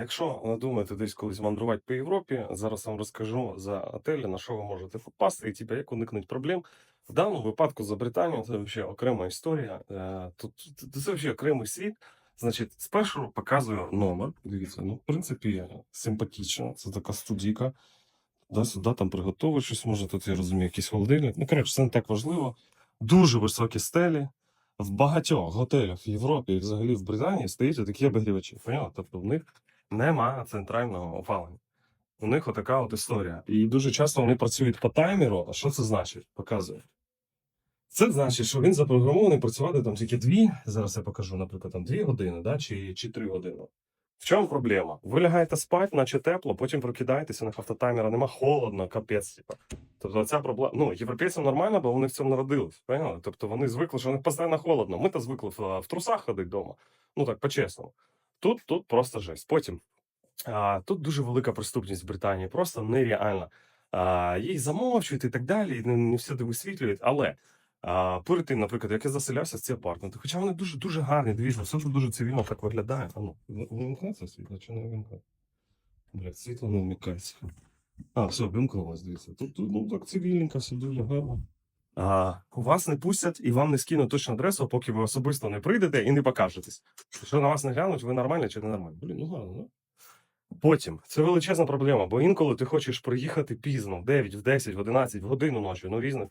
якщо думаєте десь колись мандрувати по Європі, зараз вам розкажу за готелі, на що ви можете попасти і типу, як уникнути проблем. В даному випадку за Британію це взагалі окрема історія. Е, Тут це взагалі окремий світ. Значить, спершу показую номер. Дивіться, ну, в принципі, симпатично. Це така студійка. Да, сюди там приготовить щось, може тут, я розумію, якийсь холодильник. Ну, коротше, це не так важливо. Дуже високі стелі. В багатьох готелях в Європі і взагалі в Британії стоять такі обігрівачі. Поняли? Тобто в них немає центрального опалення. У них отака от історія. І дуже часто вони працюють по таймеру. А що це значить? Показую. Це значить, що він запрограмований працювати там тільки дві. Зараз я покажу, наприклад, там дві години, да, чи, чи три години. В чому проблема? Ви лягаєте спати, наче тепло, потім прокидаєтеся, у них автотаймера нема холодно, капець. Типа. Тобто ця проблема. Ну, європейцям нормально, бо вони в цьому народились. Поняли? Тобто вони звикли, що у постійно холодно. Ми то звикли в трусах ходити вдома. Ну так, по-чесному. Тут, тут просто жесть. Потім. А, тут дуже велика преступність в Британії, просто нереальна. А, її замовчують і так далі, і не, не всюди висвітлюють. Але а, перед тим, наприклад, як я заселявся в ці апартменти, хоча вони дуже дуже гарні, дивіться, все тут дуже цивільно так виглядає. А ну, вимкнеться світло чи не вимкнеться? Блядь, світло не вмикається. А, все, вимкнулось, дивіться. Тут, тут ну так цивільненько, все дуже гарно. А, вас не пустять і вам не скинуть точну адресу, поки ви особисто не прийдете і не покажетесь. Що на вас не глянуть, ви нормальні чи не нормальні. Блін, ну гарно, ну. Потім це величезна проблема, бо інколи ти хочеш приїхати пізно, в 9, в 10, в 11, в годину ночі. Ну, різних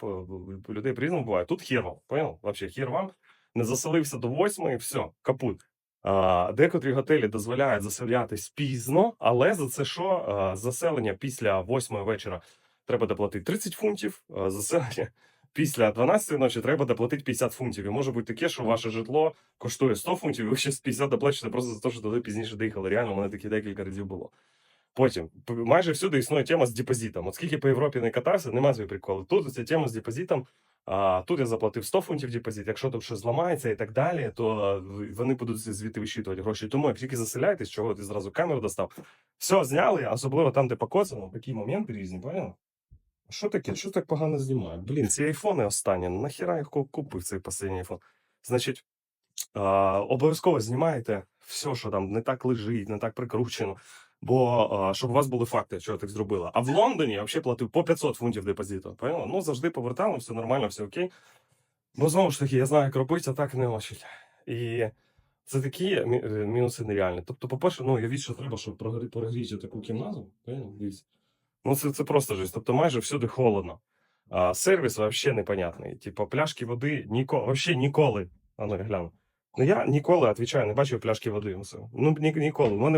людей по-різному буває. Тут хір вам, понял? Вообще хір вам. Не заселився до 8, все, капут. А, декотрі готелі дозволяють заселятись пізно, але за це що? А, заселення після 8 вечора треба доплатити 30 фунтів, а заселення після 12 ночі треба доплатити 50 фунтів. І може бути таке, що ваше житло коштує 100 фунтів, і ви ще з 50 доплачете просто за те, що туди пізніше доїхали. Реально, у мене такі декілька разів було. Потім майже всюди існує тема з депозитом. От скільки по Європі не катався, немає цієї приколу. Тут ця тема з депозитом. А, тут я заплатив 100 фунтів депозит. Якщо тут щось зламається і так далі, то вони будуть звідти вищитувати гроші. Тому як тільки заселяєтесь, чого ти зразу камеру достав, все зняли, особливо там, де покоцано, такі моменти різні, поняв? Що таке? Що так погано знімає? Блін, ці айфони останні. Нахіра їх купив цей останній айфон? Значить, а, обов'язково знімаєте все, що там не так лежить, не так прикручено. Бо а, щоб у вас були факти, що я так зробила. А в Лондоні я взагалі платив по 500 фунтів депозиту. Поняла? Ну завжди повертали, все нормально, все окей. Ну знову ж таки, я знаю, як робити, а так не очить. І це такі е, мінуси нереальні. Тобто, по-перше, ну я що треба, щоб прогрі- прогріти таку кімнату. Поняла? Ну, це, це просто жесть. Тобто майже всюди холодно. А сервіс взагалі непонятний. Типу, пляшки води ніколи, вообще ніколи. А ну гляну. Ну я ніколи, відповідаю, не бачив пляшки води. Ну, ні, ніколи.